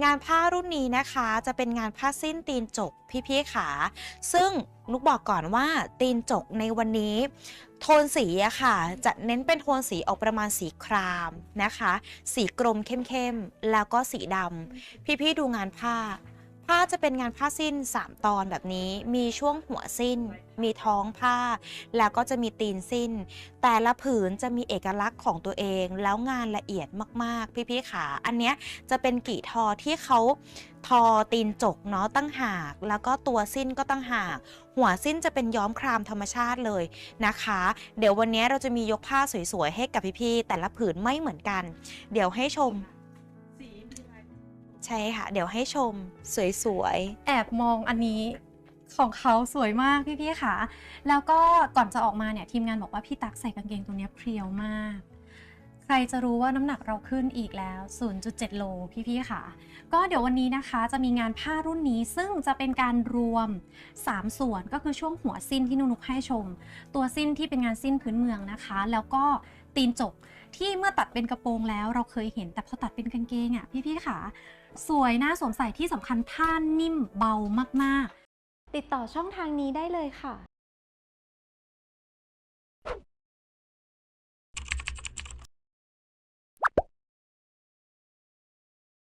งานผ้ารุ่นนี้นะคะจะเป็นงานผ้าสิ้นตีนจกพี่ๆขาซึ่งนุกบอกก่อนว่าตีนจกในวันนี้ โทนสีอะค่ะ จะเน้นเป็นโทนสีออกประมาณสีครามนะคะ สีกรมเข้มๆ แล้วก็สีดำพี่ๆดูงานผ้า ผ้าจะเป็นงานผ้าสิ้น 3 ตอนแบบนี้ มีช่วงหัวสิ้น มีท้องผ้า แล้วก็จะมีตีนสิ้น แต่ละผืนจะมีเอกลักษณ์ของตัวเอง แล้วงานละเอียดมากๆ พี่ๆขา อันเนี้ยจะเป็นกี่ทอที่เขาทอตีนจกเนาะตั้งหาก แล้วก็ตัวสิ้นก็ตั้งหาก หัวสิ้นจะเป็นย้อมครามธรรมชาติเลยนะคะ เดี๋ยววันนี้เราจะมียกผ้าสวยๆให้กับพี่ๆแต่ละผืนไม่เหมือนกัน เดี๋ยวให้ชม ใช่ค่ะ เดี๋ยวให้ชมสวยๆแอบมองอันนี้ของเขาสวยมากพี่ๆค่ะ แล้วก็ก่อนจะออกมาเนี่ยทีมงานบอกว่าพี่ตักใส่กางเกงตัวเนี้ยเพรียวมาก ใครจะรู้ว่าน้ำหนักเราขึ้นอีกแล้ว 0.7 โลพี่ๆค่ะ ก็เดี๋ยววันนี้นะคะจะมีงานผ้ารุ่นนี้ซึ่งจะเป็นการรวม 3 ส่วนก็คือช่วงหัวสิ้นที่นุนุกให้ชม ตัวสิ้นที่เป็นงานสิ้นพื้นเมืองนะคะ แล้วก็ตีนจกที่เมื่อตัดเป็นกระโปรงแล้วเราเคยเห็นแต่พอตัดเป็นกางเกงอะพี่ๆค่ะ สวยน่าสวมใส่ที่สำคัญผ้านิ่มเบามากๆ ติดต่อช่องทางนี้ได้เลยค่ะ